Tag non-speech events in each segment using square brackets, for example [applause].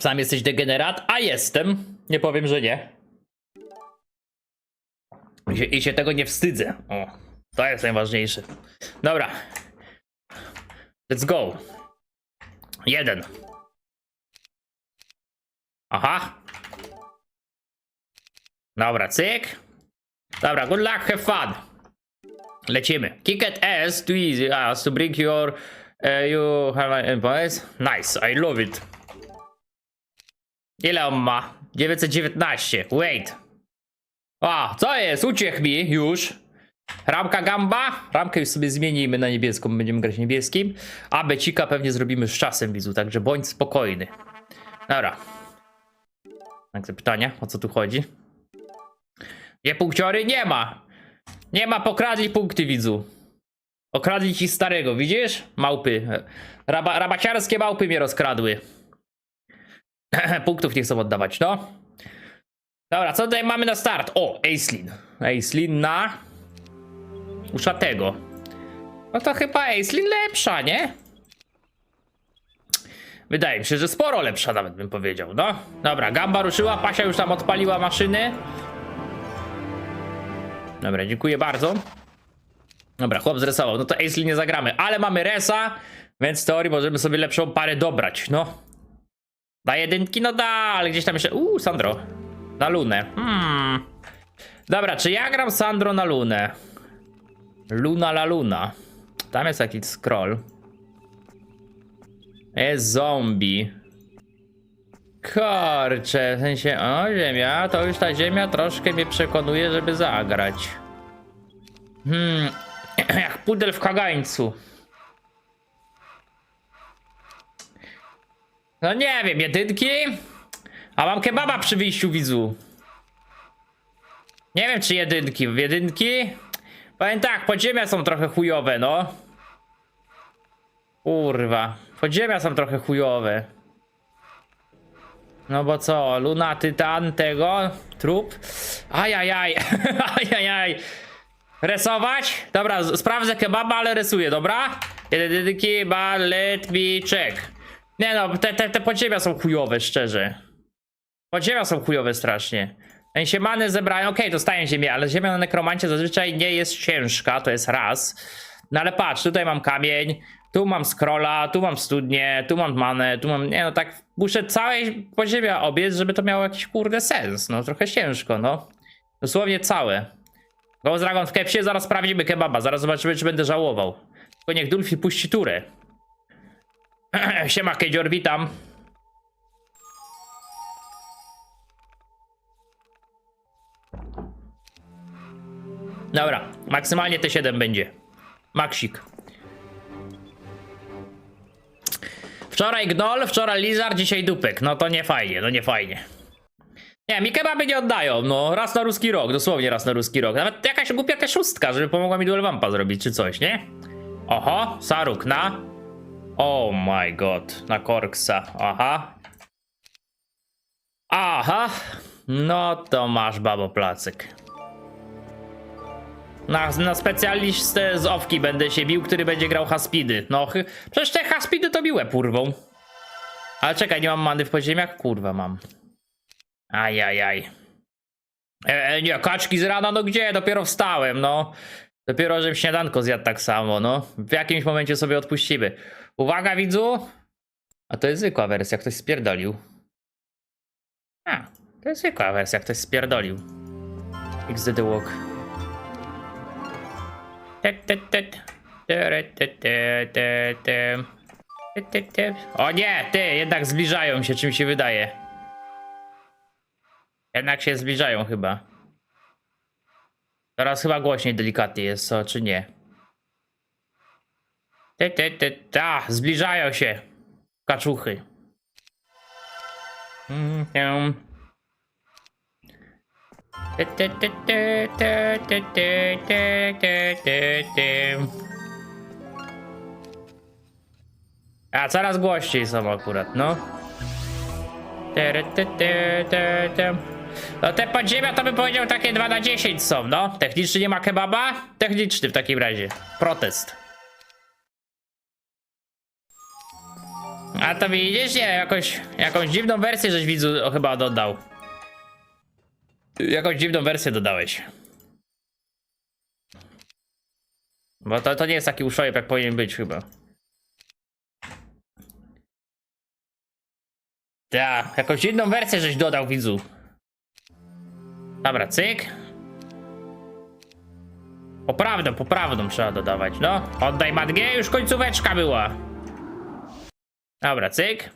Sam jesteś degenerat? A jestem. Nie powiem, że nie. I się, I się tego nie wstydzę. O, to jest najważniejsze. Dobra. Let's go. Jeden. Aha. Dobra, cyk. Dobra, good luck, have fun. Lecimy. Kick at S too easy as to bring your uh, you have an. Nice, I love it. Ile on ma? 919. Wait. A, co jest? Uciekł mi już. Ramka gamba? Ramkę już sobie zmienimy na niebieską, będziemy grać niebieskim. A becika pewnie zrobimy z czasem, widzu, także bądź spokojny. Dobra. Także pytanie, o co tu chodzi? Nie punkciory? Nie ma. Nie ma, pokradli punkty, widzu. Okradli ci starego, widzisz? Małpy. Raba, rabaciarskie małpy mnie rozkradły. [clears throat] Punktów nie chcą oddawać, no. Dobra, co tutaj mamy na start? O, Aislin. Aislin na... Uszatego. No to chyba Aislin lepsza, nie? Wydaje mi się, że sporo lepsza nawet bym powiedział, no. Dobra, Gamba ruszyła, Pasia już tam odpaliła maszyny. Dobra, dziękuję bardzo. Dobra, chłop zresował. No to Aislin nie zagramy, ale mamy Resa, więc w teorii możemy sobie lepszą parę dobrać, no. Da jedynki? No da, ale gdzieś tam jeszcze... Uuu, Sandro. Na Lunę. Hmm. Dobra, czy ja gram Sandro na Lunę? Luna la Luna. Tam jest jakiś scroll. Jest zombie. Kurczę, w sensie, o ziemia, to już ta ziemia troszkę mnie przekonuje, żeby zagrać. Hmm, [clears throat] jak pudel w kagańcu. No nie wiem, jedynki? A mam kebaba przy wyjściu widzu. Nie wiem czy jedynki, jedynki? Powiem tak, podziemia są trochę chujowe, no. Kurwa, podziemia są trochę chujowe. No bo co, Luna Tytan tego, trup? Ajajaj, [laughs] ajajaj. Resować? Dobra, sprawdzę kebaba, ale rysuję, dobra? Jedynki, ba, let me check. Nie no, te, te, te podziemia są chujowe, szczerze. Podziemia są chujowe strasznie. Ten się many zebrałem, okej, dostaję ziemię, ale ziemia na nekromancie zazwyczaj nie jest ciężka, to jest raz. No ale patrz, tutaj mam kamień, tu mam scrolla, tu mam studnię, tu mam manę, tu mam, nie no tak, muszę całej podziemia obiec, żeby to miało jakiś kurde sens, no trochę ciężko, no. Dosłownie całe. Ghost Dragon w kepsie, zaraz sprawdzimy kebaba, zaraz zobaczymy, czy będę żałował. Tylko niech Dulfi puści turę. [clears throat] Siema Kedzior, witam. Dobra, maksymalnie T7 będzie. Maksik. Wczoraj Gnol, wczoraj Lizard, dzisiaj Dupek. No to nie fajnie, no nie fajnie. Nie, mi kebaby nie oddają, no raz na ruski rok, dosłownie raz na ruski rok. Nawet jakaś głupia ta szóstka, żeby pomogła mi duel vampa zrobić czy coś, nie? Oho, Saruk na... Oh my god, na Korksa, aha. Aha, no to masz babo placyk. Na, na specjalistę z Owki będę się bił, który będzie grał Haspidy. No, przecież te Haspidy to biłe purwą. Ale czekaj, nie mam many w podziemiach? Kurwa mam. Ajajaj. E, e, nie, kaczki z rana, no gdzie? Dopiero wstałem, no. Dopiero, żebym śniadanko zjadł tak samo, no. W jakimś momencie sobie odpuścimy. Uwaga, widzu! A to jest zwykła wersja, ktoś spierdolił. A, to jest zwykła wersja, ktoś spierdolił. XD The Walk. O nie, ty, jednak zbliżają się, czym się wydaje. Jednak się zbliżają chyba. Teraz chyba głośniej delikatnie jest, co czy nie. Te, te, te, ta, zbliżają się. Kaczuchy. Mm. A coraz głośniej są akurat, no. Te. No te podziemia to bym powiedział takie 2 na 10 są, no. Technicznie nie ma kebaba? Techniczny w takim razie. Protest. A to widzisz, nie, jakoś, jakąś dziwną wersję żeś widzu chyba dodał. Jakąś dziwną wersję dodałeś. Bo to, to nie jest taki uszojeb, jak powinien być chyba. Tak, jakąś inną wersję żeś dodał widzu. Dobra, cyk. Poprawną, poprawną trzeba dodawać, no. Oddaj matgę, już końcóweczka była. Dobra, cyk.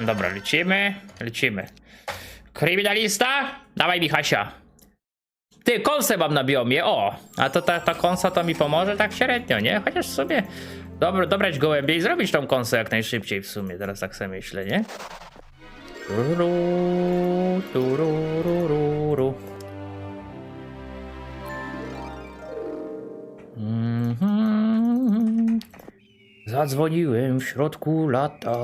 Dobra, lecimy, lecimy. Kryminalista? Dawaj Michasia. Ty, kąsę mam na biomie, o! A to ta, ta kąsa to mi pomoże tak średnio, nie? Chociaż w sumie dobro, dobrać gołębie i zrobić tą kąsę jak najszybciej w sumie, teraz tak sobie myślę, nie? Tururu, turururu. Mhm. Zadzwoniłem w środku lata.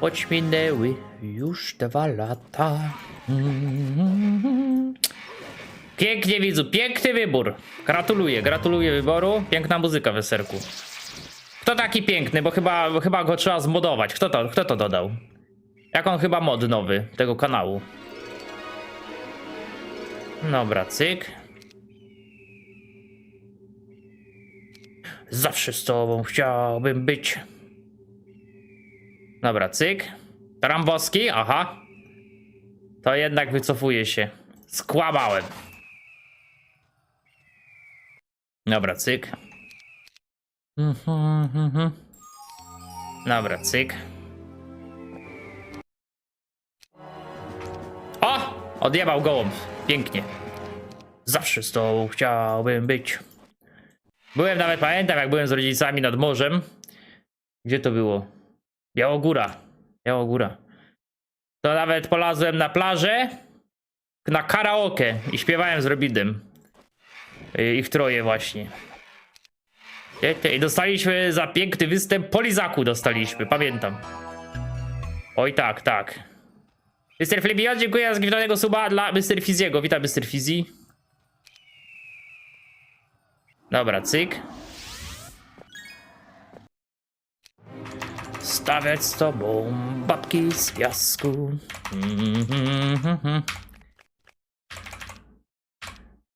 Choć minęły już dwa lata. Pięknie widzu, piękny wybór. Gratuluję, gratuluję wyboru. Piękna muzyka w serku. Kto taki piękny, bo chyba, chyba go trzeba zmodować. Kto to, kto to dodał? Jak on chyba mod nowy tego kanału. Dobra, cyk. Zawsze z tobą chciałbym być. Dobra, cyk. Trambowski, aha. To jednak wycofuje się. Skłamałem. Dobra, cyk. Dobra, cyk. O! Odjebał gołąb. Pięknie. Zawsze z tobą chciałbym być. Byłem nawet, pamiętam, jak byłem z rodzicami nad morzem. Gdzie to było? Białogóra. Białogóra. To nawet polazłem na plażę, na karaoke i śpiewałem z Robidem. Y, Ich troje właśnie. I dostaliśmy za piękny występ Polizaku dostaliśmy, pamiętam. Oj tak, tak. Mr. Flibion, dziękuję za zgiftowanego suba dla Mr. Fiziego. Witam Mr. Fizi. Dobra, cyk. Stawiać z tobą babki z piasku.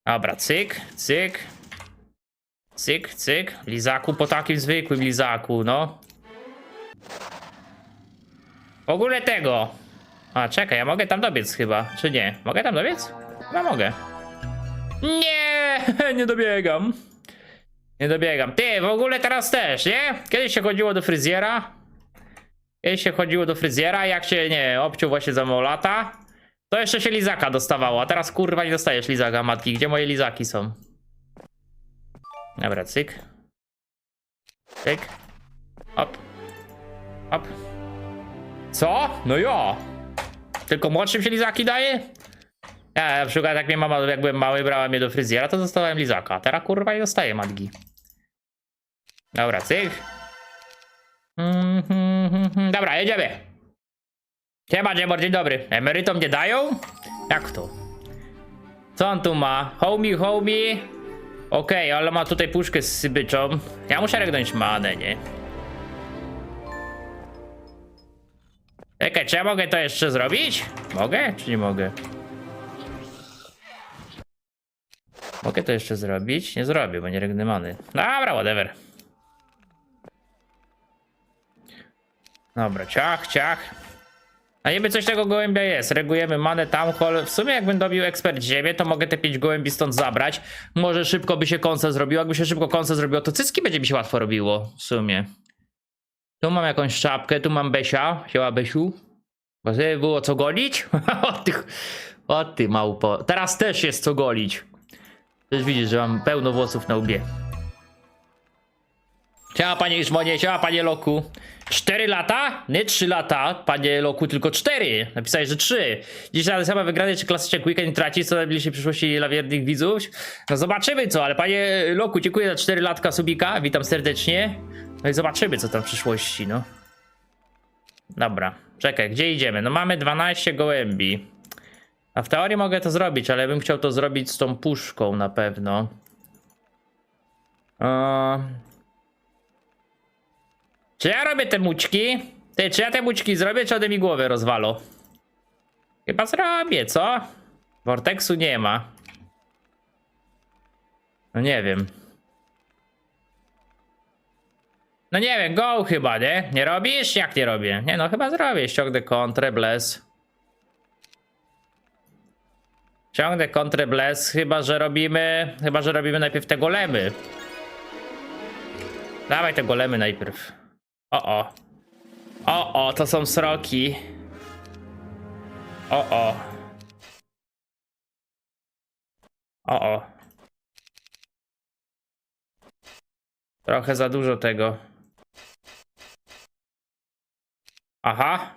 Dobra, cyk, cyk. Cyk, cyk. Lizaku po takim zwykłym lizaku, no. W ogóle tego. A, czekaj, ja mogę tam dobiec chyba, czy nie? Mogę tam dobiec? Chyba mogę. Nie, [laughs] nie dobiegam. Nie dobiegam. Ty, w ogóle teraz też, nie? Kiedyś się chodziło do fryzjera. Kiedyś się chodziło do fryzjera, jak się, nie, obciął właśnie za mało lata, to jeszcze się lizaka dostawało, a teraz kurwa nie dostajesz lizaka, matki. Gdzie moje lizaki są? Dobra, cyk. Cyk. Hop. Hop. Co? No ja. Tylko młodszym się lizaki daje? Ja na przykład jak mnie mama, jak byłem mały, brała mnie do fryzjera, to dostawałem lizaka. A teraz kurwa nie dostaję matki. Dobra, cyk. Mhm, Dobra, jedziemy. Siema, Dziemor, dzień dobry. Emerytom nie dają? Jak to? Co on tu ma? Homie, homie. Okej, ale ma tutaj puszkę z sybyczą. Ja muszę regnąć manę, nie? Czekaj, czy ja mogę to jeszcze zrobić? Mogę, czy nie mogę? Mogę to jeszcze zrobić? Nie zrobię, bo nie regnę many. Dobra, whatever. Dobra, ciach, ciach. A niby coś tego gołębia jest. Regujemy manę hall. W sumie jakbym dobił ekspert ziemię, to mogę te 5 gołębi stąd zabrać. Może szybko by się konce zrobiło. Jakby się szybko konce zrobiło, to cycki będzie mi się łatwo robiło. W sumie. Tu mam jakąś czapkę, tu mam Besia. Siema Besiu. Bo było co golić? [laughs] o ty, o ty małpo. Teraz też jest co golić. Też widzisz, że mam pełno włosów na łbie. Siema panie Iżmonie, siema panie Loku. 4 lata? Nie 3 lata, panie Loku, tylko 4. Napisałeś, że 3. Dzisiaj sama wygrany, czy klasyczek weekend traci, co najbliższej przyszłości dla wiernych widzów? No zobaczymy co, ale panie Loku, dziękuję za 4 latka subika, witam serdecznie. No i zobaczymy co tam w przyszłości, no. Dobra, czekaj, gdzie idziemy? No mamy 12 gołębi. A w teorii mogę to zrobić, ale bym chciał to zrobić z tą puszką na pewno. O... Czy ja robię te mućki? Ty, czy ja te mućki zrobię, czy ode mi głowę rozwalo? Chyba zrobię, co? Vortexu nie ma. No nie wiem. No nie wiem, go chyba, nie? Nie robisz? Jak nie robię? Nie no, chyba zrobię. Ściągnę kontrę, bless. Ściągnę kontrę, bless, chyba że robimy... Chyba, że robimy najpierw te golemy. Dawaj te golemy najpierw. O, o. O, o, to są sroki. O, o. O, o. Trochę za dużo tego. Aha.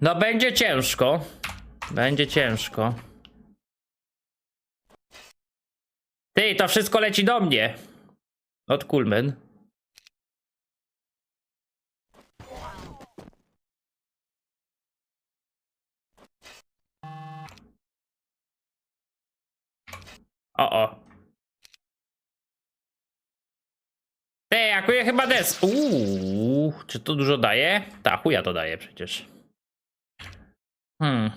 No będzie ciężko. Będzie ciężko. Ty, to wszystko leci do mnie. Od Kulmen. O, o. Jakuję chyba des. Uuu, czy to dużo daje? Tak, chuja to daje przecież. Hmm.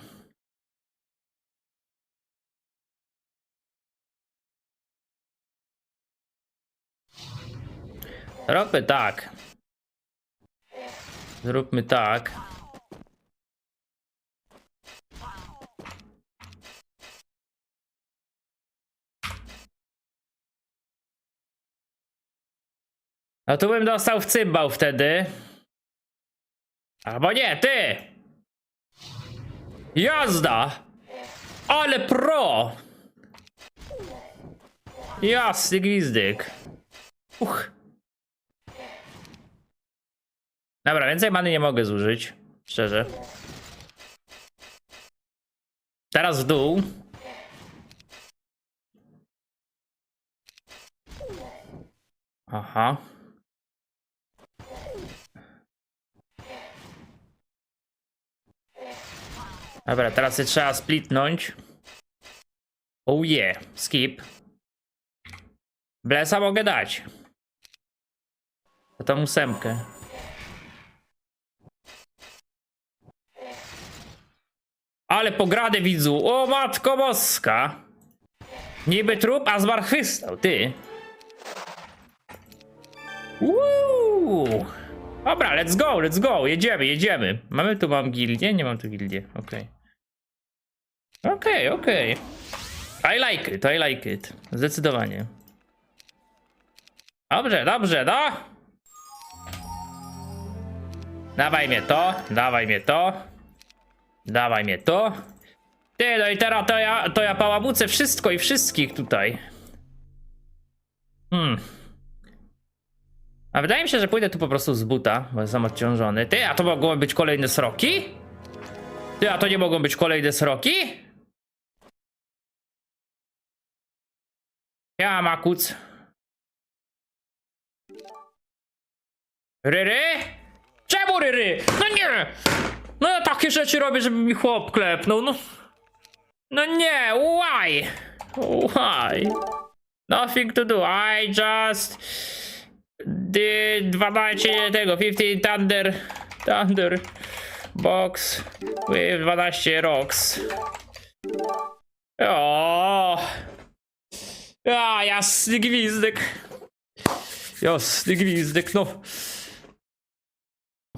Zróbmy tak. Zróbmy tak. No tu bym dostał w cymbał wtedy. Albo nie, ty! Jazda! Ale pro! Jasny gwizdyk. Uch. Dobra, więcej many nie mogę zużyć. Szczerze. Teraz w dół. Aha. Dobra, teraz się trzeba splitnąć. Oh yeah, skip. Blesa mogę dać. To tą ósemkę. Ale pogradę widzu. O matko boska. Niby trup, a zmartwychwstał, ty. Uuu. Dobra, let's go, let's go. Jedziemy, jedziemy. Mamy tu, mam gildię? Nie mam tu gildię, okej. Okej, okej. I like it, I like it. Zdecydowanie. Dobrze, dobrze, no. Dawaj mnie to, dawaj mnie to. Dawaj mnie to. Ty, no i teraz to ja, to ja pałamucę wszystko i wszystkich tutaj. Hmm. A wydaje mi się, że pójdę tu po prostu z buta, bo jestem odciążony. Ty, a to mogą być kolejne sroki? Ty, a to nie mogą być kolejne sroki? Ja, makuc. Ryry? Czemu ryry? No nie! No ja takie rzeczy robię, żeby mi chłop klepnął, no. No nie, why? Why? Nothing to do, I just 12 tego, 15 thunder, thunder box with 12 rocks. O, A, jasny gwizdek. Jasny gwizdek, no.